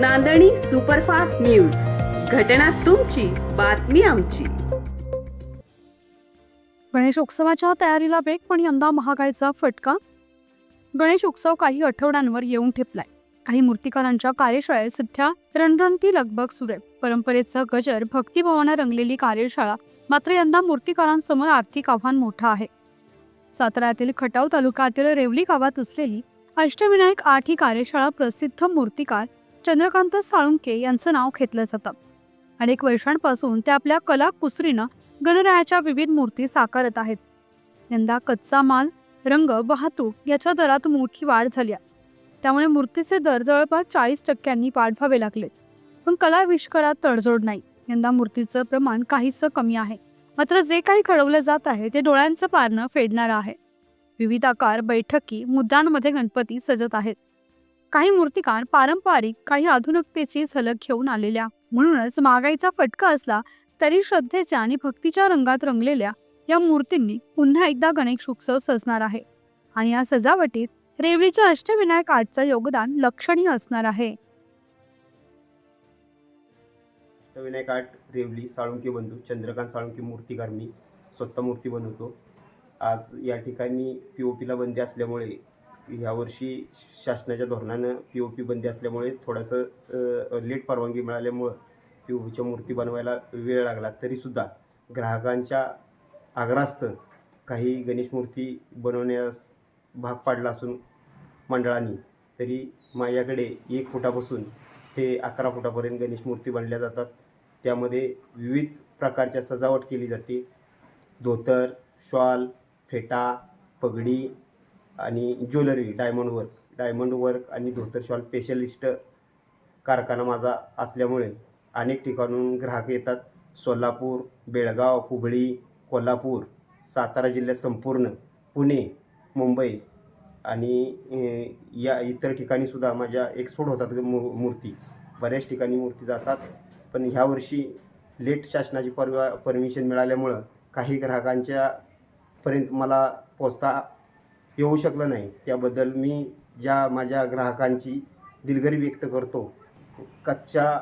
नांदणी superfast news. घटना तुमची बातमी आमची. गणेशोत्सवाच्या तयारीला वेग पण यंदा महागाईचा फटका? गणेश उत्सव काही आठवड्यांवर येऊन ठेपलाय. काही मूर्तिकारांच्या कार्यशाळेत सध्या रणरणती लगबग सुरू आहे. परंपरेचा गजर भक्तिभावानं रंगलेली कार्यशाळा मात्र यंदा मूर्तिकारांसमोर आर्थिक आव्हान मोठं आहे. साताऱ्यातील खटाव तालुक्यातील रेवली गावात असलेली अष्टविनायक आठ ही कार्यशाळा प्रसिद्ध मूर्तिकार चंद्रकांत साळुंके यांचं नाव घेतलं जातं. अनेक वर्षांपासून ते आपल्या कला कुसरीनं गणरायाच्या विविध मूर्ती साकारत आहेत. यंदा कच्चा माल रंग वाहतूक याच्या दरात मोठी वाढ झाली आहे. त्यामुळे मूर्तीचे दर जवळपास चाळीस टक्क्यांनी वाढवावे लागले. पण कला विष्करात तडजोड नाही. यंदा मूर्तीचं प्रमाण काहीसं कमी आहे. मात्र जे काही घडवलं जात आहे ते डोळ्यांचं पारणं फेडणारं आहे. विविध आकार बैठकी मुद्रांमध्ये गणपती सजत आहेत. काही मूर्तिकार पारंपरिक काही आधुनिकतेची झलक घेऊन आलेल्या. म्हणूनच महागाईचा फटका असला तरी श्रद्धेच्या आणि भक्तीच्या रंगात रंगलेल्या या मूर्तींनी पुन्हा एकदा गणेश उत्सव सजणार आहे. आणि या सजावटीत रेवळीच्या अष्टविनायक आर्टचं योगदान लक्षणीय असणार आहे. अष्टविनायक आर्ट रेवली साळुंकी बंधू चंद्रकांत साळुंकी मूर्तीकार मी स्वतः मूर्ती बनवतो. आज या ठिकाणी पी ओ पीला बंदी असल्यामुळे यावर्षी शासनाच्या धोरणानं पी ओ पी बंदी असल्यामुळे थोडंसं लेट परवानगी मिळाल्यामुळं पी ओ पीच्या मूर्ती बनवायला वेळ लागला. तरीसुद्धा ग्राहकांच्या आग्रास्त काही गणेश मूर्ती बनवण्यास भाग पाडला असून मंडळांनी तरी माझ्याकडे एक फुटापासून ते अकरा फुटापर्यंत गणेश मूर्ती बनल्या जातात. त्यामध्ये विविध प्रकारच्या सजावट केली जाते. धोतर शॉल फेटा पगडी आणि jewellery diamond work diamond work आणि धोतर शॉल स्पेशलिस्ट कारखाना माझा असल्यामुळे अनेक ठिकाणून ग्राहक येतात. सोलापूर बेळगाव हुबळी कोल्हापूर सातारा जिल्ह्यात संपूर्ण पुणे मुंबई आणि या इतर ठिकाणीसुद्धा माझ्या एक्सपोर्ट होतात ग मू मूर्ती. बऱ्याच ठिकाणी मूर्ती जातात. पण ह्या वर्षी लेट शासनाची परवा परमिशन मिळाल्यामुळं काही ग्राहकांच्या पर्यंत मला पोचता येऊ शकलं नाही. त्याबद्दल मी ज्या माझ्या ग्राहकांची दिलगिरी व्यक्त करतो कच्च्या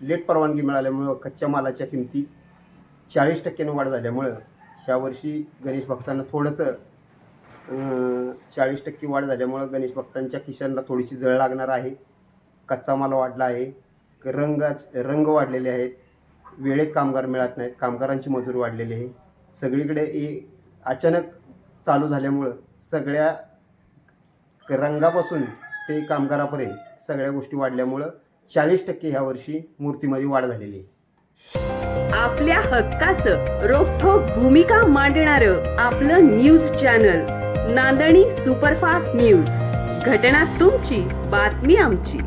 लेट परवानगी मिळाल्यामुळं कच्च्या मालाच्या किमती चाळीस टक्क्याने वाढ झाल्यामुळं ह्या वर्षी गणेश भक्तांना थोडंसं चाळीस टक्के वाढ झाल्यामुळं गणेश भक्तांच्या खिशांना थोडीशी जळ लागणार आहे. कच्चा माल वाढला आहे. रंगाच रंग वाढलेले आहेत. वेळेत कामगार मिळत नाहीत. कामगारांची मजुरी वाढलेली आहे. सगळीकडे ए अचानक चालू झाल्यामुळं सगळ्या रंगापासून ते कामगारापर्यंत सगळ्या गोष्टी वाढल्यामुळं चाळीस टक्के ह्या वर्षी मूर्तीमध्ये वाढ झालेली आहे. आपल्या हक्काचं रोखोक भूमिका मांडणारं आपलं न्यूज चॅनल नांदणी सुपरफास्ट न्यूज. घटना तुमची बातमी आमची.